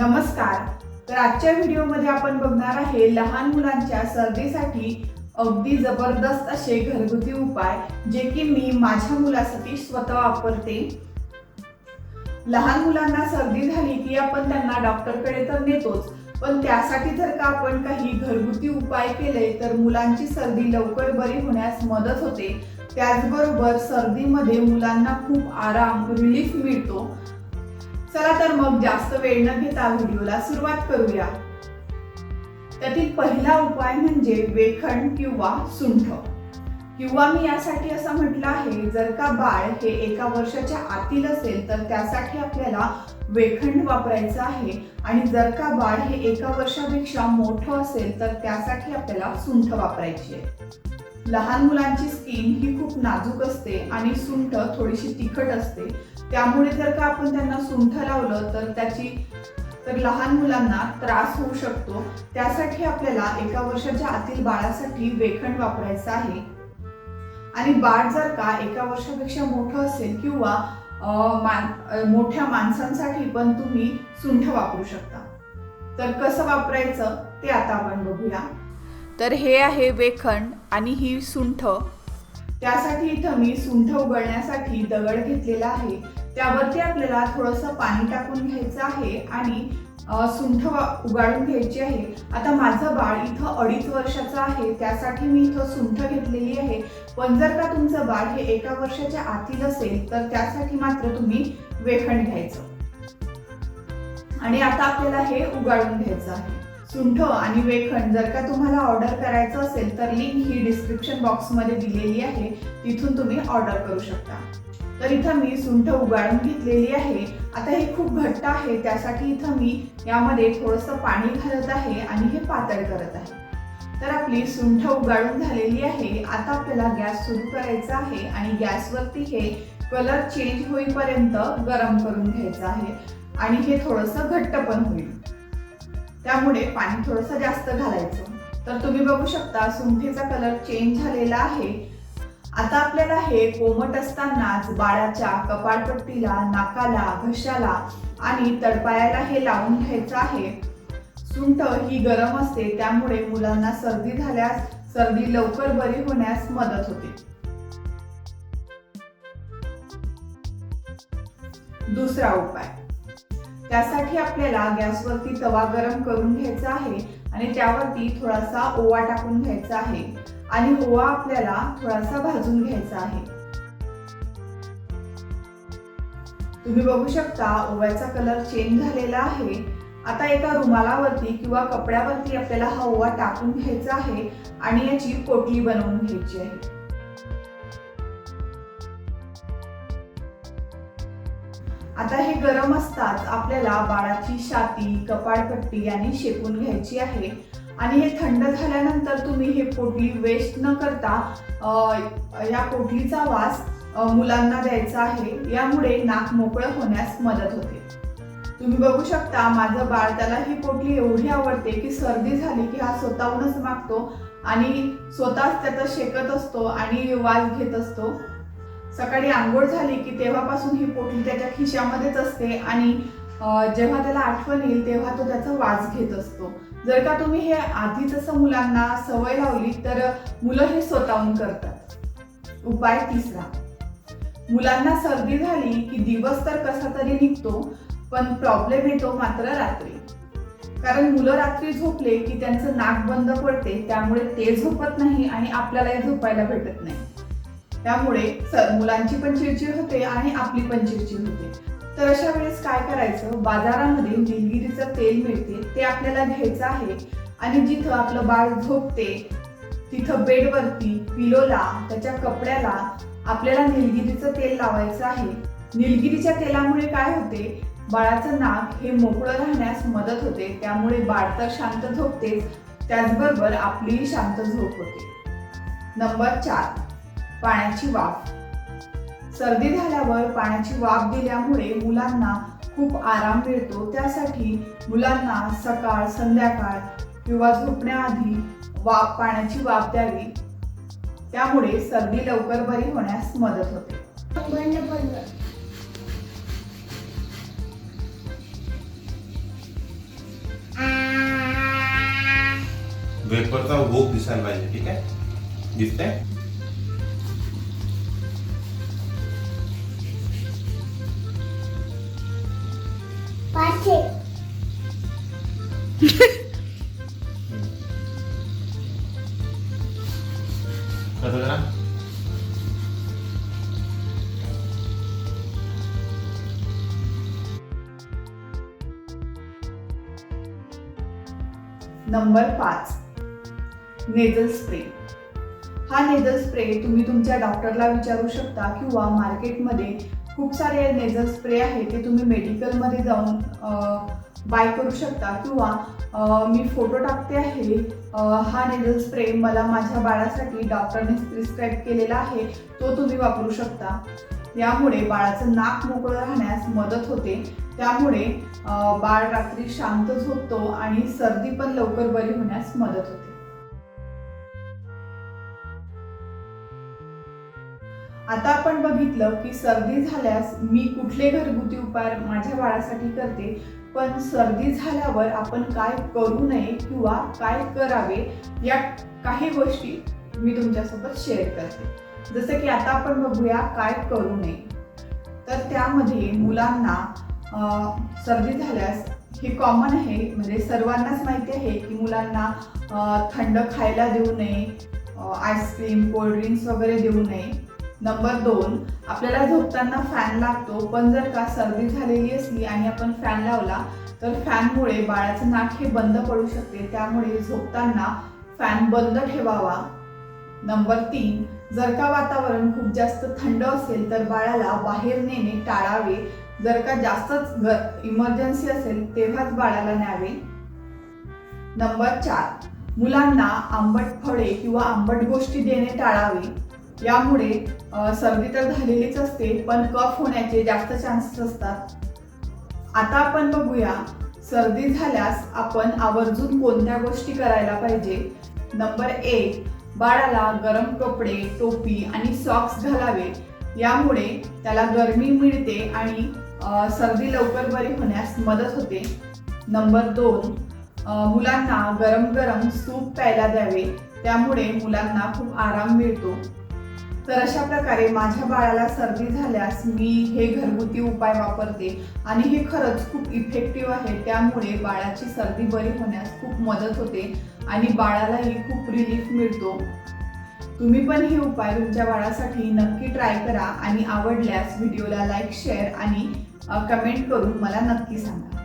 नमस्कार. तर आजच्या व्हिडिओमध्ये आपण बघणार आहे लहान मुलांच्या सर्दीसाठी अगदी जबरदस्त असे घरगुती उपाय जे की मी माझ्या मुलासाठी स्वतः वापरते. लहान मुलांना सर्दी झाली की आपण त्यांना डॉक्टरकडे तर नेतोच पण त्यासाठी जर का आपण काही घरगुती उपाय केले तर मुलांची सर्दी लवकर बरी होण्यास मदत होते. त्याचबरोबर सर्दीमध्ये मुलांना खूप आराम रिलीफ मिळतो. चला तर मग जास्त वेळ न घेता व्हिडिओला सुरुवात करूया. त्यातील पहिला उपाय म्हणजे वेखण किंवा सुंठ. किंवा मी यासाठी असं म्हटलं आहे जर का बाळ हे एका वर्षाच्या आतील असेल तर त्यासाठी आपल्याला वेखंड वापरायचं आहे. आणि जर का बाळ हे एका वर्षापेक्षा मोठं असेल तर त्यासाठी आपल्याला सुंठ वापरायची आहे. लहान मुलांची स्किन ही खूप नाजूक असते आणि सुंठ थोडीशी तिखट असते. त्यामुळे जर का आपण त्यांना सुंठ लावलं तर त्याची तर लहान मुलांना त्रास होऊ शकतो. त्यासाठी आपल्याला एका वर्षाच्या आतील बाळासाठी वेखण वापरायचं आहे. आणि बाळ जर का एका वर्षापेक्षा मोठं असेल किंवा मान मोठ्या माणसांसाठी पण तुम्ही सुंठ वापरू शकता. तर कसं वापरायचं ते आता आपण बघूया. तर हे आहे वेखण. आणि ही सुंठ. त्यासाठी इथं मी सुंठ उगळण्यासाठी दगड घेतलेला आहे. त्यावरती आपल्याला थोडंसं पाणी टाकून घ्यायचं आहे आणि सुंठ उगाळून घ्यायची आहे. आता माझं बाळ इथं अडीच वर्षाचं आहे. त्यासाठी मी इथं सुंठ घेतलेली आहे. पण जर का तुमचं बाळ हे एका वर्षाच्या आतील असेल तर त्यासाठी मात्र तुम्ही वेखण घ्यायचं. आणि आता आपल्याला हे उगाळून घ्यायचं आहे. सुंठ आणि वेखण जर का तुम्हाला ऑर्डर करायचं असेल तर लिंक ही डिस्क्रिप्शन बॉक्समध्ये दिलेली आहे. तिथून तुम्ही ऑर्डर करू शकता. तर इथं मी सुंठ उगाळून घेतलेली आहे. आता हे खूप घट्ट आहे त्यासाठी इथं मी यामध्ये थोडंसं पाणी घालत आहे आणि हे पातळ करत आहे. तर आपली सुंठ उगाळून झालेली आहे. आता आपल्याला गॅस सुरू करायचा आहे आणि गॅसवरती हे कलर चेंज होईपर्यंत गरम करून घ्यायचं आहे. आणि हे थोडंसं घट्ट पण होईल. त्यामुळे पाणी थोडंसं जास्त घालायचं. तर तुम्ही बघू शकता सुंठीचा कलर चेंज झालेला आहे. आता आपल्याला हे कोमट असतानाच बाळाच्या कपाळपट्टीला नाकाला घशाला आणि तडपायाला हे लावून घ्यायचं आहे. सुंठ ही गरम असते त्यामुळे मुलांना सर्दी झाल्यास सर्दी लवकर बरी होण्यास मदत होते. दुसरा उपाय. त्यासाठी आपल्याला गॅसवरती तवा गरम करून घ्यायचा आहे आणि त्यावरती थोडासा ओवा टाकून घ्यायचा आहे आणि ओवा आपल्याला थोडासा भाजून घ्यायचा आहे. तुम्ही बघू शकता ओव्याचा कलर चेंज झालेला आहे. आता एका रुमालावरती किंवा कपड्यावरती आपल्याला हा ओवा टाकून घ्यायचा आहे आणि याची पोटली बनवून घ्यायची आहे. आता हे गरम असताच आपल्याला बाळाची छाती कपाळपट्टी आणि शेकून घ्यायची आहे. आणि हे थंड झाल्यानंतर तुम्ही हे पोटली वेस्ट न करता या पोटलीचा वास मुलांना द्यायचा आहे. यामुळे नाक मोकळं होण्यास मदत होते. तुम्ही बघू शकता माझं बाळ त्याला ही पोटली एवढी आवडते की सर्दी झाली की हा स्वतःहूनच मागतो आणि स्वतःच त्याचा शेकत असतो आणि वास घेत असतो. सकाळी आंघोळ झाली की तेव्हापासून ही पोटली त्याच्या खिशामध्येच असते आणि जेव्हा त्याला आठवण येईल तेव्हा तो त्याचा वास घेत असतो. जर का तुम्ही हे आधीच असं मुलांना सवय लावली तर मुलं हे स्वतःहून करतात. उपाय तिसरा. मुलांना सर्दी झाली की दिवस तर कसा तरी निघतो पण प्रॉब्लेम येतो मात्र रात्री. कारण मुलं रात्री झोपले की त्यांचं नाक बंद पडते त्यामुळे ते झोपत नाही आणि आपल्यालाही झोपायला भेटत नाही. त्यामुळे मुलांची पण चिडचिड होते आणि आपली पण चिडचिड होते. तर अशा वेळेस काय करायचं? बाजारामध्ये निलगिरीचं तेल मिळते ते आपल्याला घ्यायचं आहे. आणि जिथं आपलं बाळ झोपते तिथं बेडवरती पिलोला त्याच्या कपड्याला आपल्याला निलगिरीचं तेल लावायचं आहे. निलगिरीच्या तेलामुळे काय होते? बाळाचं नाक हे मोकळं राहण्यास मदत होते. त्यामुळे बाळ तर शांत झोपतेच. त्याचबरोबर आपलीही शांत झोप होते. नंबर चार. पाण्याची वाफ. सर्दी झाल्यावर पाण्याची वाफ दिल्यामुळे मुलांना खूप आराम मिळतो. त्यासाठी मुलांना सकाळ संध्याकाळ किंवा झोपण्याआधी वाफ पाण्याची वाफ द्यावी. त्यामुळे सर्दी लवकर बरी होण्यास मदत होते. वेपरचा भोग दिसायला पाहिजे ठीक आहे? दिसतंय? नंबर पाच. नेझल स्प्रे हा नेझल स्प्रे तुम्ही तुमच्या डॉक्टरला विचारू शकता किंवा मार्केटमध्ये खूप सारे नेझल स्प्रे आहेत ते तुम्ही मेडिकलमध्ये जाऊन बाय करू शकता किंवा मी फोटो टाकते आहे. हा नेझल स्प्रे मला माझ्या बाळासाठी डॉक्टरने प्रिस्क्राईब केलेला आहे. तो तुम्ही वापरू शकता. यामुळे बाळाचं नाक मोकळं राहण्यास मदत होते. त्यामुळे बाळ रात्री शांत झोपतो आणि सर्दी पण लवकर बरी होण्यास मदत होते. आता आपण बघितलं की सर्दी झाल्यास मी कुठले घरगुती उपाय माझ्या बाळासाठी करते? पण सर्दी झाल्यावर आपण काय करू नये किंवा काय करावे या काही गोष्टी मी तुमच्यासोबत शेअर करते. जसं की आता आपण बघूया काय करू नये. तर त्यामध्ये मुलांना सर्दी झाल्यास हे कॉमन आहे. म्हणजे सर्वांनाच माहिती आहे की मुलांना थंड खायला देऊ नये आईस्क्रीम कोल्ड्रिंक्स वगैरे देऊ नये. नंबर दोन आपल्याला झोपताना फॅन लागतो पण जर का सर्दी झालेली असली आणि आपण फॅन लावला तर फॅनमुळे बाळाचं नाक हे बंद पडू शकते. त्यामुळे झोपताना फॅन बंद ठेवावा. नंबर तीन जर का वातावरण खूप जास्त थंड असेल तर बाळाला बाहेर नेणे टाळावे. जर का जास्तच इमर्जन्सी असेल तेव्हाच बाळाला न्यावे. नंबर चार मुलांना आंबट फळे किंवा आंबट गोष्टी देणे टाळावे. यामुळे सर्दी तर झालेलीच असते पण कफ होण्याचे जास्त चान्सेस असतात. आता आपण बघूया सर्दी झाल्यास आपण आवर्जून कोणत्या गोष्टी करायला पाहिजे? नंबर एक बाळाला गरम कपडे टोपी आणि सॉक्स घालावे. यामुळे त्याला गरमी मिळते आणि सर्दी लवकर बरी होण्यास मदत होते. नंबर दोन मुलांना गरम गरम सूप प्यायला द्यावे. त्यामुळे मुलांना खूप आराम मिळतो. तर अशा प्रकारे माझ्या बाळाला सर्दी झाल्यास मी हे घरगुती उपाय वापरते. आणि हे खरंच खूप इफेक्टिव्ह आहे. त्यामुळे बाळाची सर्दी बरी होण्यास खूप मदत होते आणि बाळालाही खूप रिलीफ मिळतो. तुम्ही पण हे उपाय तुमच्या बाळासाठी नक्की ट्राय करा आणि आवडल्यास व्हिडिओला लाईक शेअर आणि कमेंट करून मला नक्की सांगा.